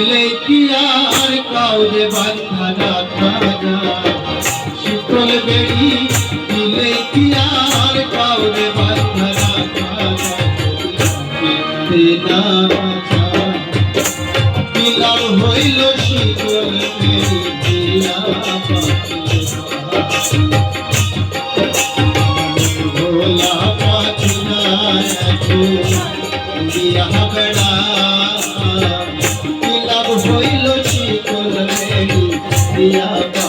আর কাউরে বান্ধা রাখা যায় শীতল বেড়ি দিলে কি আর কাউরে বান্ধা রাখা যায় না বিলাল হইল শীতল বেড়ি দিয়া ভোলা পাখিনা দিয়া বেড়া Yeah.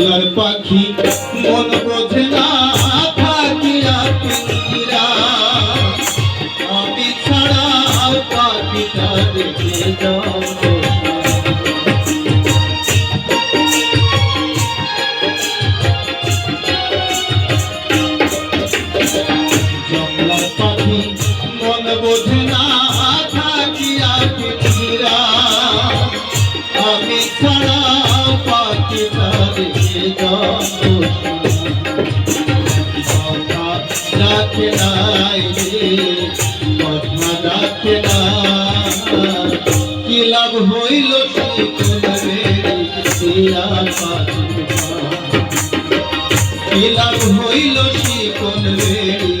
জঙ্গলার পাখি মন বোঝে না থাকিয়া পিঞ্জিরা আমি ছাড়া পাখিটা দেখে যাও বোঝে লাভ হইল লাভ হইল শিকল বেড়ি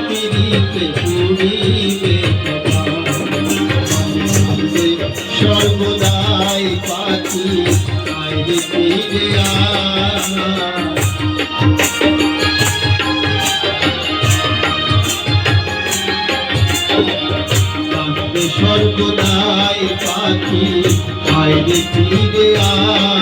পিড়িতে পুরিবে সর্বদাই পাখি আইরে ফিরে সর্বদাই পাখি আইরে ফিরে কি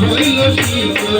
হইল শীতল